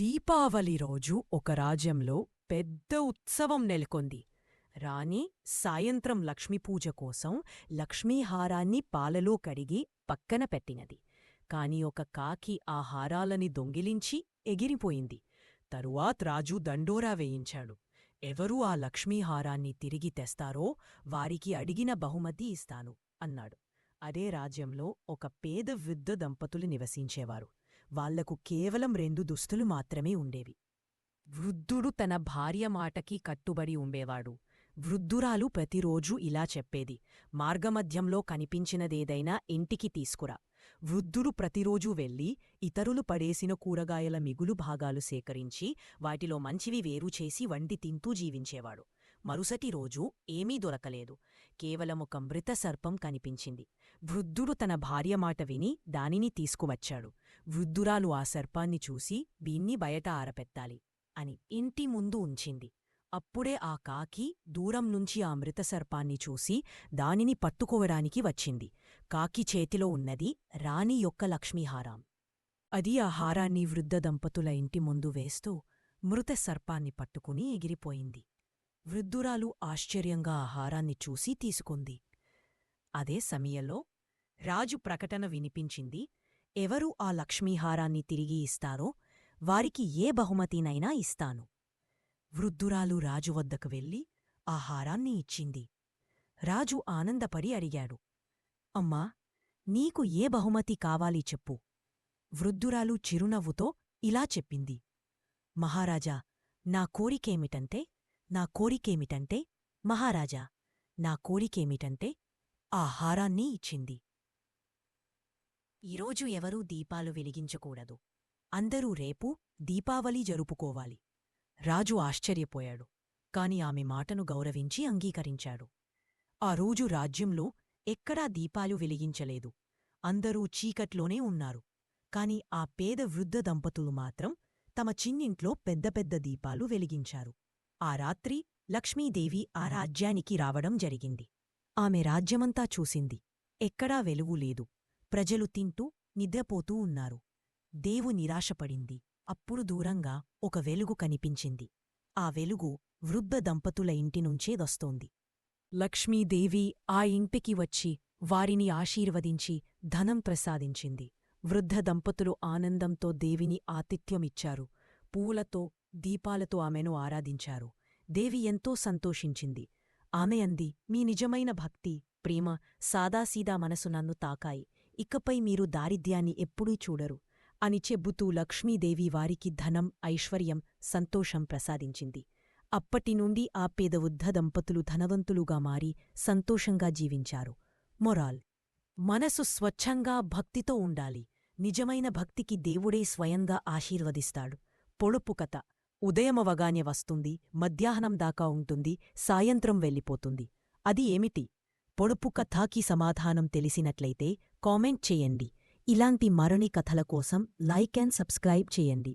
దీపావళి రోజు ఒక రాజ్యంలో పెద్ద ఉత్సవం నెలకొంది. రాణి సాయంత్రం లక్ష్మీపూజ కోసం లక్ష్మీహారాన్ని పాలలో కడిగి పక్కన పెట్టినది. కాని ఒక కాకి ఆ హారాలని దొంగిలించి ఎగిరిపోయింది. తరువాత్ రాజు దండోరా వేయించాడు. ఎవరు ఆ లక్ష్మీహారాన్ని తిరిగి తెస్తారో వారికి అడిగిన బహుమతి ఇస్తాను అన్నాడు. అదే రాజ్యంలో ఒక పేద విద్ద దంపతులు నివసించేవారు. వాళ్ళకు కేవలం రెండు దుస్తులు మాత్రమే ఉండేవి. వృద్ధుడు తన భార్య మాటకి కట్టుబడి ఉండేవాడు. వృద్ధురాలు ప్రతిరోజూ ఇలా చెప్పేది. మార్గమధ్యంలో కనిపించినదేదైనా ఇంటికి తీసుకురా. వృద్ధుడు ప్రతిరోజూ వెళ్ళి ఇతరులు పడేసిన కూరగాయల మిగులు భాగాలు సేకరించి వాటిలో మంచివి వేరుచేసి వండి తింటూ జీవించేవాడు. మరుసటి రోజు ఏమీ దొరకలేదు. కేవలమొక మృతసర్పం మృత సర్పం కనిపించింది. వృద్ధుడు తన భార్య మాట విని దానిని తీసుకువచ్చాడు. వృద్ధురాలు ఆ సర్పాన్ని చూసి దీన్ని బయట ఆరపెట్టాలి అని ఇంటి ముందు ఉంచింది. అప్పుడే ఆ కాకి దూరం నుంచి ఆ మృత సర్పాన్ని చూసి దానిని పట్టుకోవడానికి వచ్చింది. కాకి చేతిలో ఉన్నది రాణి యొక్క లక్ష్మీహారం. అది ఆ హారాన్ని వృద్ధ దంపతుల ఇంటి ముందు వేస్తూ మృత సర్పాన్ని పట్టుకుని ఎగిరిపోయింది. వృద్ధురాలు ఆశ్చర్యంగా ఆహారాన్ని చూసి తీసుకుంది. అదే సమయంలో రాజు ప్రకటన వినిపించింది ఎవరు ఆ లక్ష్మీహారాన్ని తిరిగి ఇస్తారో వారికి ఏ బహుమతినైనా ఇస్తాను. వృద్ధురాలు రాజు వద్దకు వెళ్ళి ఆ హారాన్ని ఇచ్చింది. రాజు ఆనందపడి అడిగాడు అమ్మా నీకు ఏ బహుమతి కావాలి చెప్పు వృద్ధురాలు చిరునవ్వుతో ఇలా చెప్పింది మహారాజా నా కోరికేమిటంటే నా కోరికేమిటంటే మహారాజా నా కోరికేమిటంటే ఆ హారాన్ని ఇచ్చింది. ఈరోజు ఎవరూ దీపాలు వెలిగించకూడదు. అందరూ రేపు దీపావళి జరుపుకోవాలి. రాజు ఆశ్చర్యపోయాడు. కాని ఆమె మాటను గౌరవించి అంగీకరించాడు. ఆ రోజు రాజ్యంలో ఎక్కడా దీపాలు వెలిగించలేదు. అందరూ చీకట్లోనే ఉన్నారు. కాని ఆ పేద వృద్ధ దంపతులు మాత్రం తమ చిన్నింట్లో పెద్ద పెద్ద దీపాలు వెలిగించారు. ఆ రాత్రి లక్ష్మీదేవి ఆ రాజ్యానికి రావడం జరిగింది. ఆమె రాజ్యమంతా చూసింది. ఎక్కడా వెలుగు లేదు. ప్రజలు తింటూ నిద్రపోతూ ఉన్నారు. దేవు నిరాశపడింది. అప్పుడు దూరంగా ఒక వెలుగు కనిపించింది. ఆ వెలుగు వృద్ధ దంపతుల ఇంటినుంచే వస్తోంది. లక్ష్మీదేవి ఆ ఇంటికి వచ్చి వారిని ఆశీర్వదించి ధనం ప్రసాదించింది. వృద్ధ దంపతులు ఆనందంతో దేవిని ఆతిథ్యమిచ్చారు. పూలతో దీపాలతో ఆమెను ఆరాధించారు. దేవి ఎంతో సంతోషించింది. ఆమె అంది మీ నిజమైన భక్తి ప్రేమ సాదాసీదా మనసు నన్ను తాకాయి. ఇకపై మీరు దారిద్ర్యాన్ని ఎప్పుడూ చూడరు అని చెబుతూ లక్ష్మీదేవి వారికి ధనం ఐశ్వర్యం సంతోషం ప్రసాదించింది. అప్పటినుండి ఆ పేద వృద్ధ దంపతులు ధనవంతులుగా మారి సంతోషంగా జీవించారు. మొరాల్ మనసు స్వచ్ఛంగా భక్తితో ఉండాలి. నిజమైన భక్తికి దేవుడే స్వయంగా ఆశీర్వదిస్తాడు. పొడుపు కథ. ఉదయమవగానే వస్తుంది మధ్యాహ్నం దాకా ఉంటుంది సాయంత్రం వెళ్ళిపోతుంది. అది ఏమిటి? పొడుపు కథాకి సమాధానం తెలిసినట్లయితే కామెంట్ చేయండి. ఇలాంటి మరణి కథల కోసం లైక్ అండ్ సబ్స్క్రైబ్ చేయండి.